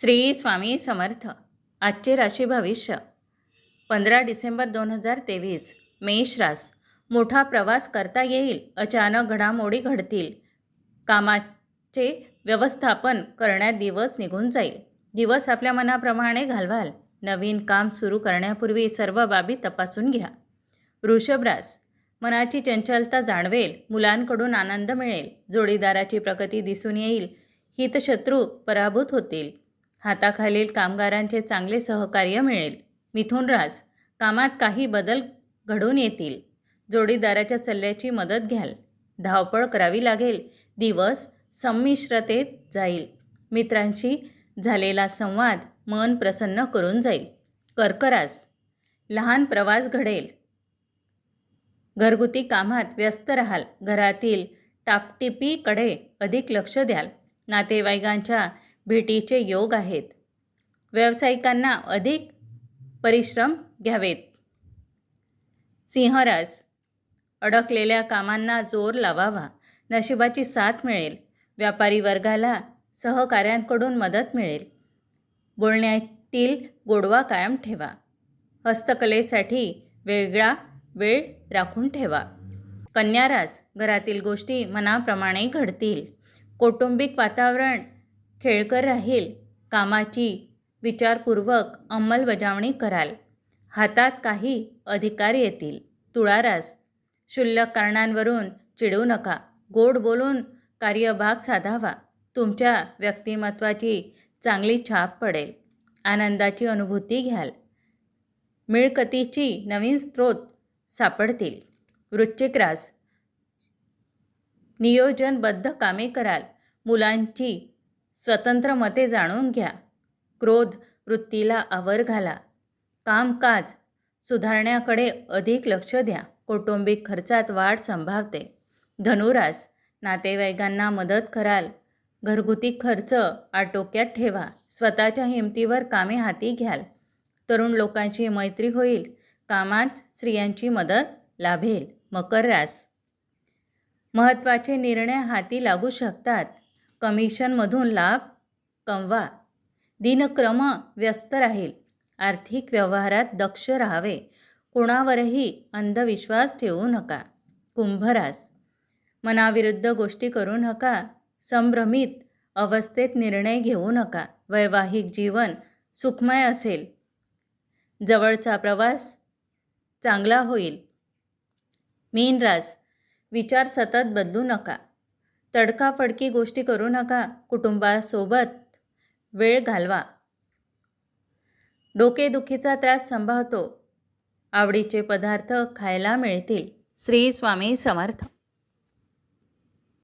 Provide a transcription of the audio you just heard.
श्री स्वामी समर्थ. आजचे राशी भविष्य. पंधरा डिसेंबर दोन हजार तेवीस मेष रास. मोठा प्रवास करता येईल अचानक घडामोडी घडतील. कामाचे व्यवस्थापन करण्यात दिवस निघून जाईल. दिवस आपल्या मनाप्रमाणे घालवाल. नवीन काम सुरू करण्यापूर्वी सर्व बाबी तपासून घ्या. वृषभ रास. मनाची चंचलता जाणवेल मुलांकडून आनंद मिळेल जोडीदाराची प्रगती दिसून येईल हितशत्रू पराभूत होतील. हाताखालील कामगारांचे चांगले सहकार्य मिळेल. मिथुन रास कामात काही बदल घडून येतील. जोडीदाराच्या सल्ल्याची मदत घ्याल. धावपळ करावी लागेल. दिवस संमिश्रतेत जाईल. मित्रांशी झालेला संवाद मन प्रसन्न करून जाईल. कर्करास लहान प्रवास घडेल. घरगुती कामात व्यस्त राहाल. घरातील टापटिपीकडे अधिक लक्ष द्याल. नातेवाईकांच्या भेटीचे योग आहेत. व्यावसायिकांना अधिक परिश्रम घ्यावेत. सिंहरास अडकलेल्या कामांना जोर लावावा. नशिबाची साथ मिळेल. व्यापारी वर्गाला सहकाऱ्यांकडून मदत मिळेल. बोलण्यातील गोडवा कायम ठेवा. हस्तकलेसाठी वेगळा वेळ राखून ठेवा. कन्यारास घरातील गोष्टी मनाप्रमाणे घडतील. कौटुंबिक वातावरण खेळकर राहील. कामाची विचारपूर्वक अंमलबजावणी कराल. हातात काही अधिकार येतील. तुळारास क्षुल्लक कारणांवरून चिडू नका. गोड बोलून कार्यभाग साधावा. तुमच्या व्यक्तिमत्वाची चांगली छाप पडेल. आनंदाची अनुभूती घ्याल. मिळकतीची नवीन स्रोत सापडतील. वृश्चिक रास नियोजनबद्ध कामे कराल. मुलांची स्वतंत्र मते जाणून घ्या. क्रोध वृत्तीला आवर घाला. कामकाज सुधारण्याकडे अधिक लक्ष द्या. कौटुंबिक खर्चात वाढ संभावते. धनुरास नातेवाईकांना मदत कराल. घरगुती खर्च आटोक्यात ठेवा. स्वतःच्या हिमतीवर कामे हाती घ्याल. तरुण लोकांची मैत्री होईल. कामात स्त्रियांची मदत लाभेल. मकर रास. महत्त्वाचे निर्णय हाती लागू शकतात. कमिशनमधून लाभ कमवा. दिनक्रम व्यस्त राहील. आर्थिक व्यवहारात दक्ष राहावे. कोणावरही अंधविश्वास ठेवू नका. कुंभरास मनाविरुद्ध गोष्टी करू नका. संभ्रमित अवस्थेत निर्णय घेऊ नका. वैवाहिक जीवन सुखमय असेल. जवळचा प्रवास चांगला होईल. मीनरास विचार सतत बदलू नका. तडकाफडकी गोष्टी करू नका कुटुंबासोबत. वेळ घालवा. डोकेदुखीचा त्रास संभावतो. आवडीचे पदार्थ खायला मिळतील. श्री स्वामी समर्थ.